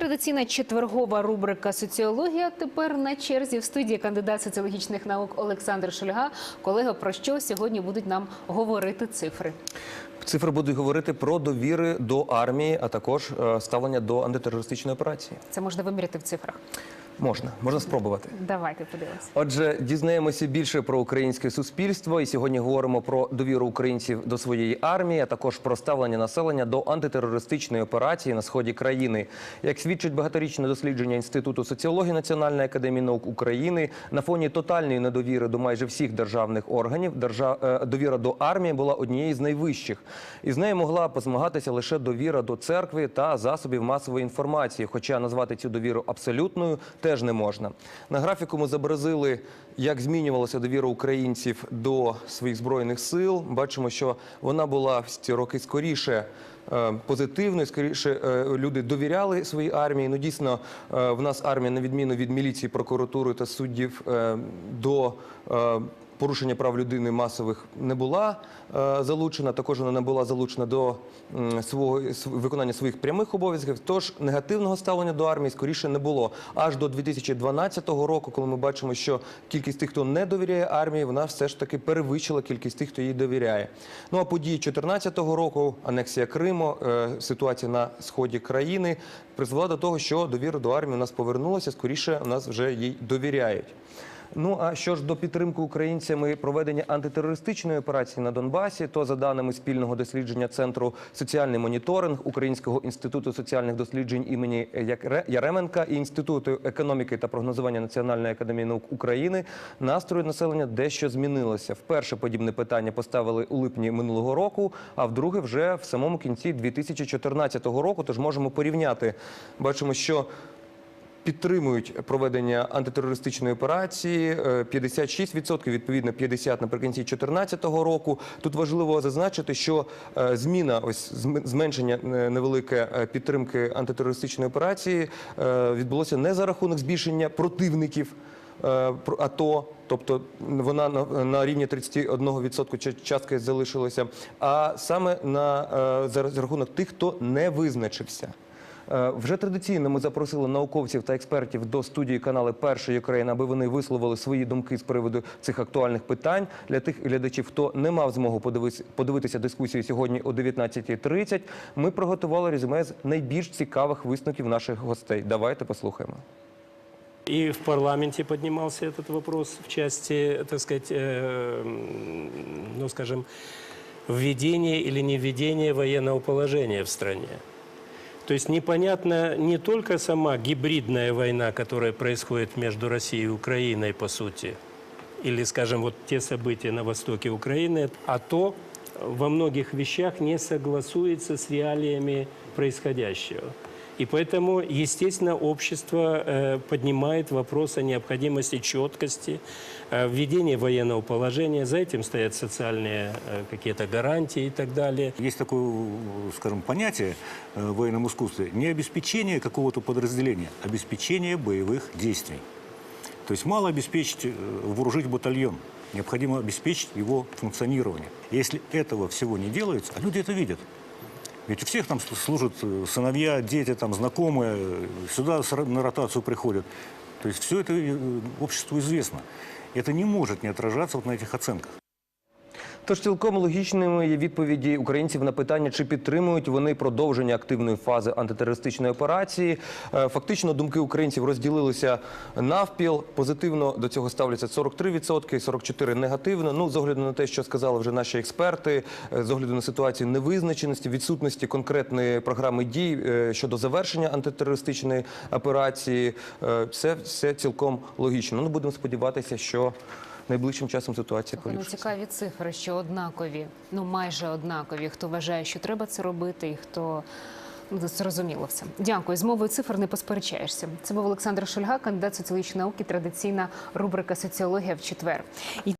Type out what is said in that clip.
традиційна четвергова рубрика Соціологія тепер на черзі в студії кандидат соціологічних наук Олександр Шульга. Колега, про що сьогодні будуть нам говорити цифри? Цифри будуть говорити про довіри до армії, а також е, ставлення до антитерористичної операції. Це можна виміряти в цифрах. Можна, можна спробувати. Давайте подивимося. Отже, дізнаємося більше про українське суспільство, і сьогодні говоримо про довіру українців до своєї армії, а також про ставлення населення до антитерористичної операції на сході країни. Як свідчить багаторічне дослідження інституту соціології Національної академії наук України, на фоні тотальної недовіри до майже всіх державних органів, держав... е, довіра до армії була однією з найвищих. І з нею могла позмагатися лише довіра до церкви та засобів масової інформації. Хоча назвати цю довіру абсолютною теж не можна. На графіку ми зобразили, як змінювалася довіра українців до своїх збройних сил. Бачимо, що вона була в ці роки скоріше. Е, Позитивною, скоріше е, люди довіряли своїй армії. Ну дійсно, е, в нас армія, на відміну від міліції, прокуратури та суддів, до порушення прав людини масових не була залучена. Також вона не була залучена до свого виконання своїх прямих обов'язків. Тож негативного ставлення до армії скоріше не було. Аж до 2012 року, коли ми бачимо, що кількість тих, хто не довіряє армії, вона все ж таки перевищила кількість тих, хто їй довіряє. Ну а події 2014 року, анексія Криму, е, ситуація на сході країни призвела до того, що довіра до армії у нас повернулася. Скоріше у нас вже їй довіряють. Ну а що ж до підтримки українцями проведення антитерористичної операції на Донбасі, то за даними спільного дослідження центру соціальний моніторинг Українського інституту соціальних досліджень імені Якре- Яременка і інституту економіки та прогнозування Національної академії наук України, настрої населення дещо змінилося. Вперше подібне питання поставили у липні минулого року, а вдруге вже в самому кінці 2014 року. Тож можемо порівняти. Бачимо, що підтримують проведення антитерористичної операції е, 56%, відповідно 50% наприкінці 2014 року. Тут важливо зазначити, що е, зміна, ось зменшення е, невелике е, підтримки антитерористичної операції е, відбулося не за рахунок збільшення противників. е, АТО, тобто вона на, на рівні 31% ча- частки залишилася, а саме на е, за рахунок тих, хто не визначився. Е, Вже традиційно ми запросили науковців та експертів до студії канали Першої України, аби вони висловили свої думки з приводу цих актуальних питань. Для тих глядачів, хто не мав змогу подивитися дискусію сьогодні о 19.30, ми приготували резюме з найбільш цікавих висновків наших гостей. Давайте послухаємо. И в парламенте поднимался этот вопрос в части, так сказать, э, ну, скажем, введения или не введения военного положения в стране. То есть непонятна не только сама гибридная война, которая происходит между Россией и Украиной, по сути, или, скажем, вот те события на востоке Украины, а то во многих вещах не согласуется с реалиями происходящего. И поэтому, естественно, общество э, поднимает вопрос о необходимости четкости, э, введения военного положения. За этим стоят социальные э, какие-то гарантии и так далее. Есть такое, скажем, понятие в военном искусстве не обеспечение какого-то подразделения, обеспечение боевых действий. То есть мало обеспечить, вооружить батальон, необходимо обеспечить его функционирование. Если этого всего не делается, а люди это видят. Ведь у всех там служат э, сыновья, дети, там, знакомые, э, сюда с ро- на ротацию приходят. То есть все это э, обществу известно. Это не может не отражаться вот на этих оценках. Тож цілком логічними є відповіді українців на питання, чи підтримують вони продовження активної фази антитерористичної операції. Е, Фактично, думки українців розділилися навпіл. Позитивно до цього ставляться 43%, 44% негативно. Ну, з огляду на те, що сказали вже наші експерти, е, з огляду на ситуацію невизначеності, відсутності конкретної програми дій е, щодо завершення антитерористичної операції, це все цілком логічно. Ну, будемо сподіватися, що найближчим часом ситуація Ну, поліпшиться. цікаві цифри, що однакові, ну майже однакові. Хто вважає, що треба це робити, і хто ну, зрозуміло все. Дякую. З мовою цифр не посперечаєшся. Це був Олександр Шульга, кандидат соціологічної науки. Традиційна рубрика Соціологія в четвер.